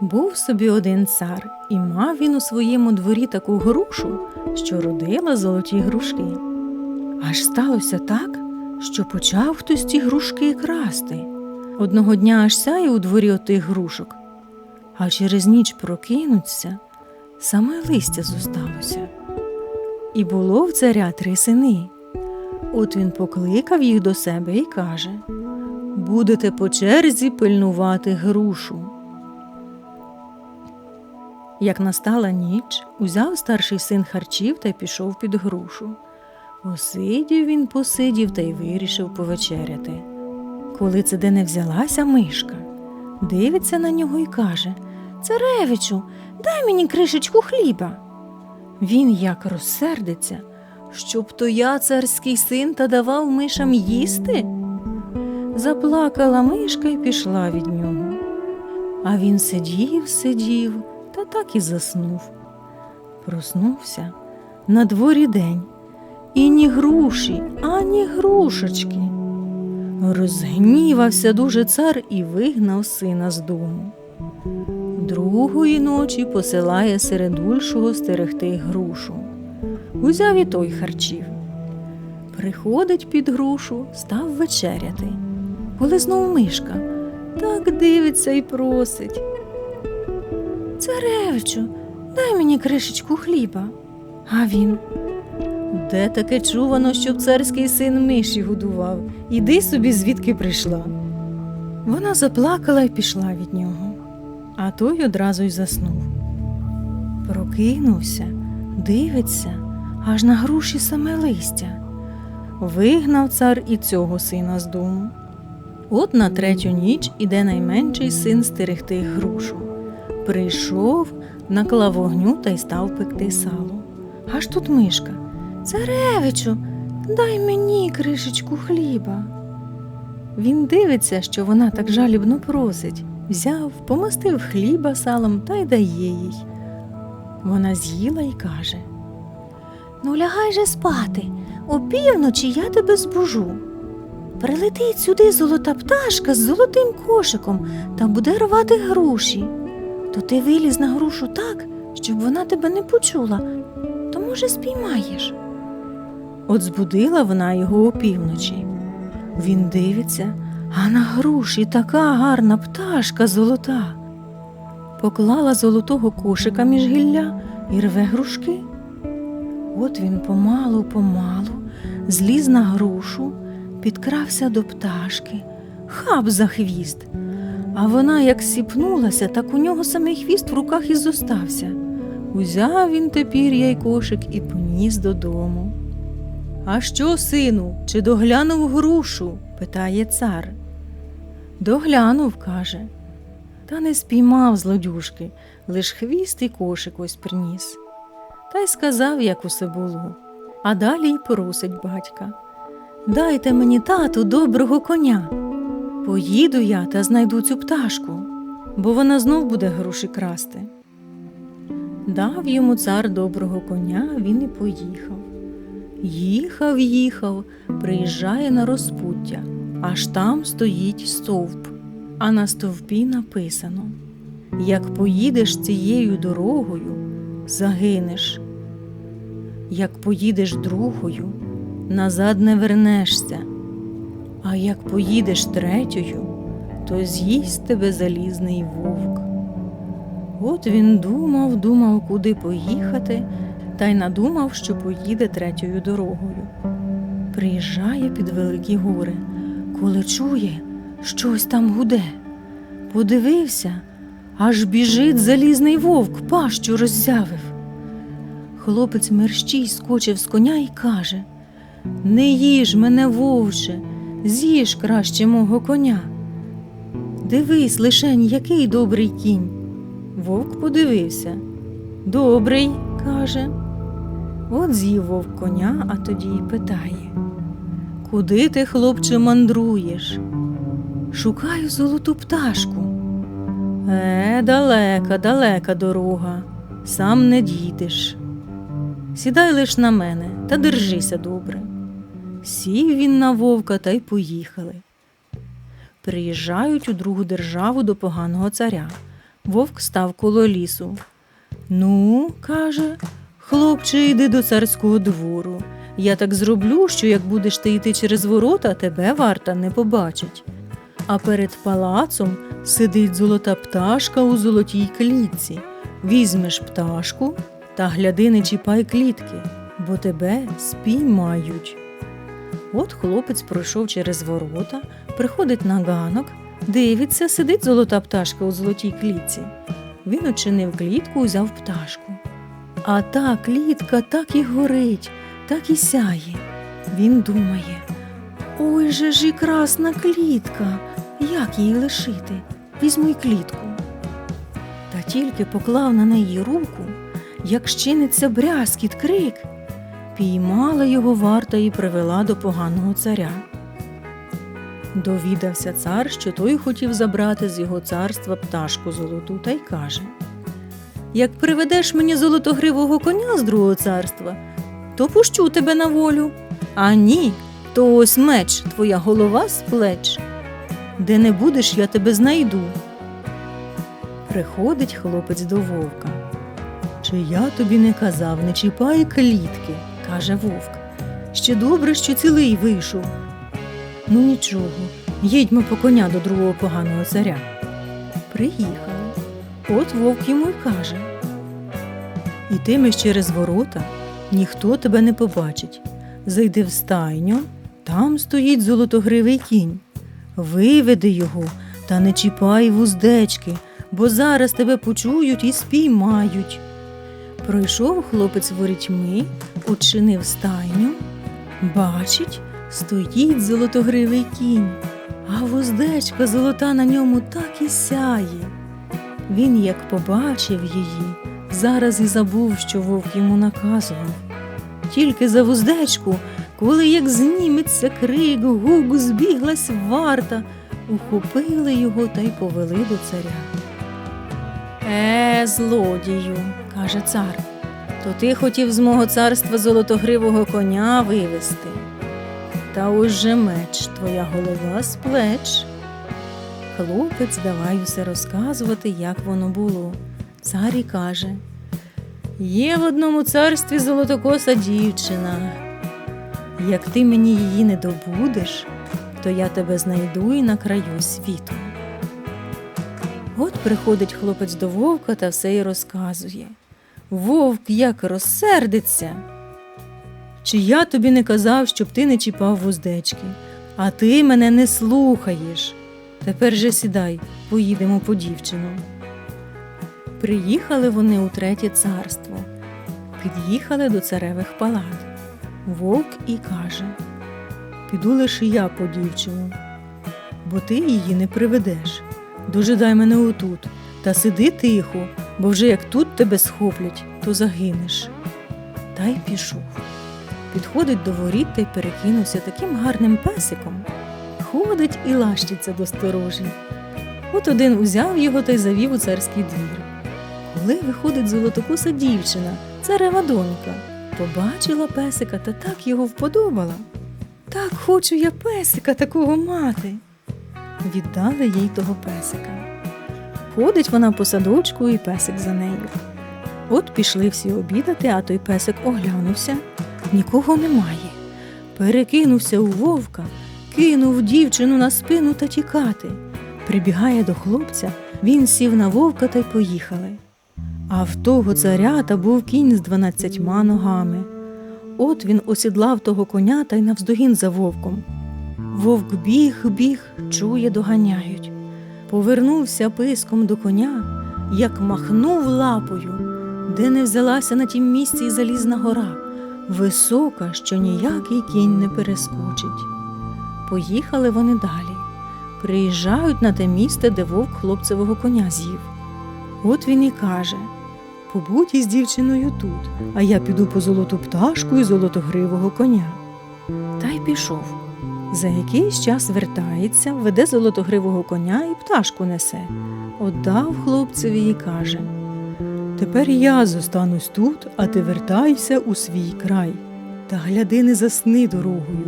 Був собі один цар, і мав він у своєму дворі таку грушу, що родила золоті грушки. Аж сталося так, що почав хтось ті грушки красти. Одного дня аж сяє у дворі отих грушок, а через ніч прокинуться, саме листя зосталося. І було в царя три сини. От він покликав їх до себе і каже Будете по черзі пильнувати грушу. Як настала ніч, узяв старший син харчів та пішов під грушу. Посидів він, посидів та й вирішив повечеряти. Коли це де не взялася мишка, дивиться на нього і каже Царевичу, дай мені кришечку хліба. Він як розсердиться, щоб то я, царський син, та давав мишам їсти. Заплакала мишка і пішла від нього. А він сидів, сидів та так і заснув. Проснувся на дворі день, і ні груші, ані грушечки. Розгнівався дуже цар і вигнав сина з дому. Другої ночі посилає середульшого стерегти грушу. Узяв і той харчів. Приходить під грушу, став вечеряти. Коли знов мишка, так дивиться і просить. Царевичу, дай мені кришечку хліба. А він. Де таке чувано, щоб царський син миші годував? Іди собі, звідки прийшла. Вона заплакала і пішла від нього, а той одразу й заснув. Прокинувся, дивиться, аж на груші саме листя. Вигнав цар і цього сина з дому. От на третю ніч іде найменший син стерегти грушу. Прийшов, наклав вогню та й став пекти сало. Аж тут мишка. Царевичу, дай мені кришечку хліба. Він дивиться, що вона так жалібно просить, взяв, помастив хліба салом та й дає їй. Вона з'їла й каже Ну, лягай же спати, опівночі я тебе збужу. Прилетить сюди золота пташка з золотим кошиком та буде рвати груші. То ти виліз на грушу так, щоб вона тебе не почула, то, може, спіймаєш. От збудила вона його опівночі. Він дивиться, а на груші така гарна пташка золота. Поклала золотого кошика між гілля і рве грушки. От він помалу, помалу зліз на грушу, підкрався до пташки, хап за хвіст. А вона як сіпнулася, так у нього самий хвіст в руках і зостався. Узяв він тепер яй кошик і поніс додому. А що, сину, чи доглянув грушу? питає цар. Доглянув, каже. Та не спіймав злодюжки, лиш хвіст і кошик ось приніс. Та й сказав, як усе було. А далі й просить батька. Дайте мені, тату, доброго коня. Поїду я та знайду цю пташку, бо вона знов буде груші красти. Дав йому цар доброго коня, він і поїхав. Їхав, їхав, приїжджає на розпуття, аж там стоїть стовп, а на стовпі написано Як поїдеш цією дорогою, загинеш. Як поїдеш другою, назад не вернешся, а як поїдеш третьою, то з'їсть тебе залізний вовк. От він думав, думав, куди поїхати, та й надумав, що поїде третьою дорогою. Приїжджає під великі гори, коли чує, щось там гуде. Подивився, аж біжить залізний вовк, пащу роззявив. Хлопець мерщій скочив з коня і каже Не їж мене, вовче, з'їж краще мого коня. Дивись, лишень, який добрий кінь. Вовк подивився. Добрий, каже. От з'їв вовк коня, а тоді й питає Куди ти, хлопче, мандруєш? Шукаю золоту пташку. Е, далека, далека дорога, сам не дійдеш. Сідай лиш на мене та держися добре. Сів він на вовка та й поїхали. Приїжджають у другу державу до поганого царя. Вовк став коло лісу. Ну, каже, хлопче, йди до царського двору. Я так зроблю, що як будеш ти йти через ворота, тебе варта не побачить. А перед палацом сидить золота пташка у золотій клітці. Візьмеш пташку та гляди, не чіпай клітки, бо тебе спіймають. От хлопець пройшов через ворота, приходить на ганок, дивиться, сидить золота пташка у золотій клітці. Він очинив клітку, узяв пташку. А та клітка так і горить, так і сяє. Він думає: ой же ж і красна клітка, як її лишити? Візьму й клітку. Та тільки поклав на неї руку, як щиниться брязкіт крик, піймала його варта і привела до поганого царя. Довідався цар, що той хотів забрати з його царства пташку золоту, та й каже: Як приведеш мені золотогривого коня з другого царства, то пущу тебе на волю. А ні, то ось меч, твоя голова з плеч. Де не будеш, я тебе знайду. Приходить хлопець до вовка. Чи я тобі не казав, не чіпай клітки, каже вовк. Ще добре, що цілий вийшов. Ну нічого, їдьмо по коня до другого поганого царя. Приїхали. От вовк йому й каже. Ітимеш через ворота, ніхто тебе не побачить. Зайди в стайню, там стоїть золотогривий кінь. Виведи його та не чіпай вуздечки, бо зараз тебе почують і спіймають. Пройшов хлопець ворітьми, очинив стайню, бачить, стоїть золотогривий кінь, а вуздечка золота на ньому так і сяє. Він, як побачив її, зараз і забув, що вовк йому наказував. Тільки за вуздечку, коли як зніметься крик, гук, збіглась варта, ухопили його та й повели до царя. Е, злодію, каже цар, то ти хотів з мого царства золотогривого коня вивести. Та ось же меч, твоя голова з плеч. Хлопець давай усе розказувати, як воно було. Цар і каже Є в одному царстві золотокоса дівчина. Як ти мені її не добудеш, то я тебе знайду і на краю світу. От приходить хлопець до вовка та все й розказує. Вовк як розсердиться. Чи я тобі не казав, щоб ти не чіпав вуздечки, а ти мене не слухаєш. Тепер же сідай, поїдемо по дівчину. Приїхали вони у третє царство, під'їхали до царевих палат. Вовк і каже Піду лише я по дівчину, бо ти її не приведеш. Дожидай мене отут та сиди тихо, бо вже як тут тебе схоплять, то загинеш. Та й пішов. Підходить до воріт та й перекинувся таким гарним песиком. Ходить і лащиться до сторожі. От один узяв його та й завів у царський двір. Коли виходить золотокуса дівчина, царева донька, побачила песика та так його вподобала. Так хочу я песика такого мати. Віддали їй того песика. Ходить вона по садочку і песик за нею. От пішли всі обідати, а той песик оглянувся. Нікого немає. Перекинувся у вовка, кинув дівчину на спину та тікати. Прибігає до хлопця, він сів на вовка та й поїхали. А в того царята був кінь з дванадцятьма ногами. От він осідлав того коня та й навздогін за вовком. Вовк біг, біг, чує, доганяють. Повернувся писком до коня, як махнув лапою, де не взялася на тім місці й залізна гора, висока, що ніякий кінь не перескочить. Поїхали вони далі. Приїжджають на те місце, де вовк хлопцевого коня з'їв. От він і каже Побудь із дівчиною тут, а я піду по золоту пташку і золотогривого коня. Та й пішов. За якийсь час вертається, веде золотогривого коня і пташку несе. Отдав хлопцеві і каже Тепер я зостанусь тут, а ти вертайся у свій край. Та гляди, не засни дорогою,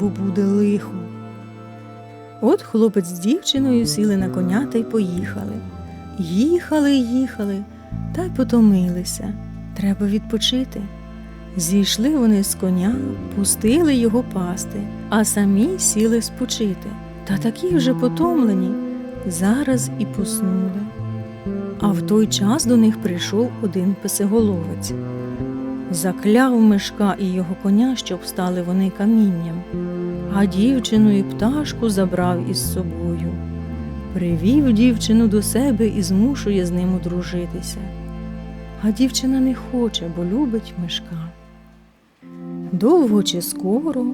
бо буде лихо. От хлопець з дівчиною сіли на коня та й поїхали. Їхали, їхали, та й потомилися. Треба відпочити. Зійшли вони з коня, пустили його пасти, а самі сіли спочити. Та такі вже потомлені, зараз і поснули. А в той час до них прийшов один песеголовець. Закляв мишка і його коня, щоб стали вони камінням, а дівчину і пташку забрав із собою. Привів дівчину до себе і змушує з ним одружитися. А дівчина не хоче, бо любить мишка. Довго чи скоро,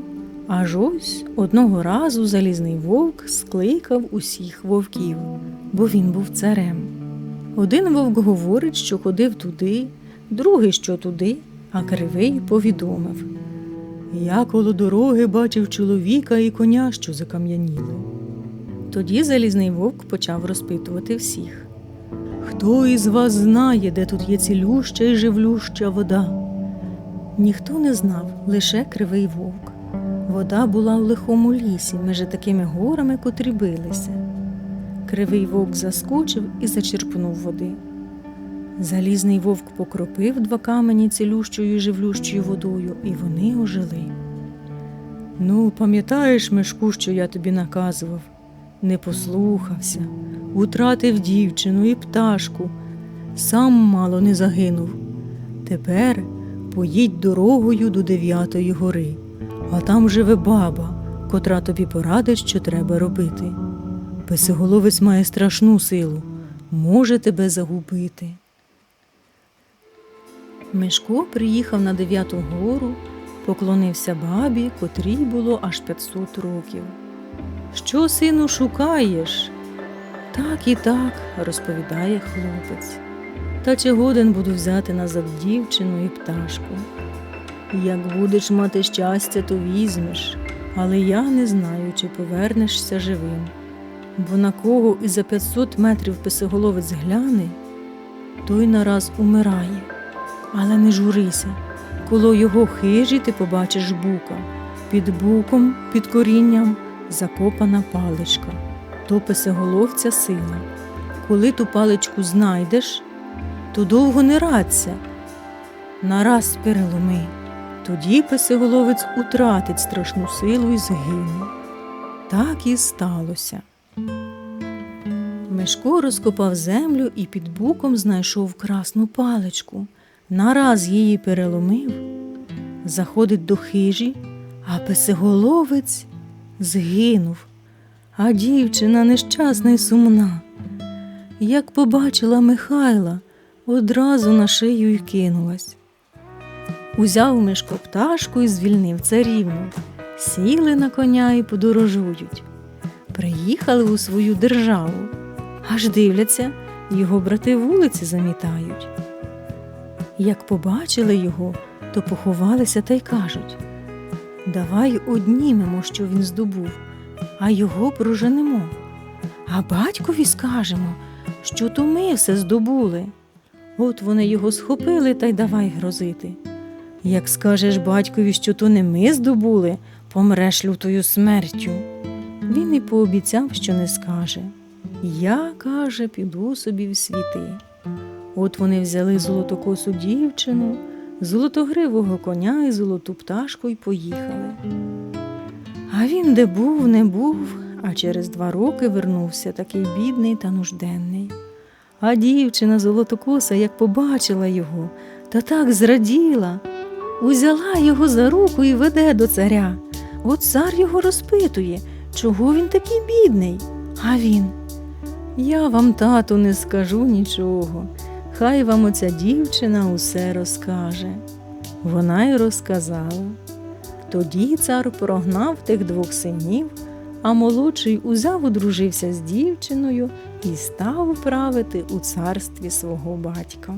аж ось одного разу залізний вовк скликав усіх вовків, бо він був царем. Один вовк говорить, що ходив туди, другий, що туди, а кривий повідомив. Я коло дороги бачив чоловіка і коня, що закам'яніли. Тоді залізний вовк почав розпитувати всіх. Хто із вас знає, де тут є цілюща і живлюща вода? Ніхто не знав, лише кривий вовк. Вода була в лихому лісі, між такими горами, котрі билися. Кривий вовк заскочив і зачерпнув води. Залізний вовк покропив два камені цілющою живлющою водою, і вони ожили. Ну, пам'ятаєш, Мишку, що я тобі наказував? Не послухався, утратив дівчину і пташку, сам мало не загинув. Тепер поїдь дорогою до дев'ятої гори, а там живе баба, котра тобі порадить, що треба робити. Песиголовець має страшну силу, може тебе загубити. Мишко приїхав на дев'яту гору, поклонився бабі, котрій було аж 500 років. Що, сину, шукаєш? Так і так, розповідає хлопець. Та чи годен буду взяти назад дівчину і пташку. Як будеш мати щастя, то візьмеш, але я не знаю, чи повернешся живим. Бо на кого і за 500 метрів писоголовець гляне, той нараз умирає. Але не журися, коло його хижі ти побачиш бука, під буком, під корінням закопана паличка, то писоголовця сила. Коли ту паличку знайдеш, то довго не радься. Нараз переломи, тоді писиголовець утратить страшну силу і згине. Так і сталося. Мишко розкопав землю і під буком знайшов красну паличку. Нараз її переломив, заходить до хижі, а писиголовець згинув, а дівчина нещасна й сумна. Як побачила Михайла, одразу на шию й кинулась. Узяв Мишко пташку і звільнив царівну. Сіли на коня і подорожують. Приїхали у свою державу, аж дивляться, його брати вулиці замітають. Як побачили його, то поховалися та й кажуть Давай однімемо, що він здобув, а його проженемо. А батькові скажемо, що то ми все здобули. От вони його схопили та й давай грозити. Як скажеш батькові, що то не ми здобули, помреш лютою смертю. Він і пообіцяв, що не скаже. Я, каже, піду собі в світи. От вони взяли золотокосу дівчину, золотогривого коня і золоту пташку й поїхали. А він де був, не був, а через два роки вернувся такий бідний та нужденний. А дівчина золотокоса, як побачила його, та так зраділа, узяла його за руку і веде до царя. От цар його розпитує, чого він такий бідний. А він. Я вам, тату, не скажу нічого. Хай вам оця дівчина усе розкаже. Вона й розказала. Тоді цар прогнав тих двох синів, а молодший узяв одружився з дівчиною і став правити у царстві свого батька.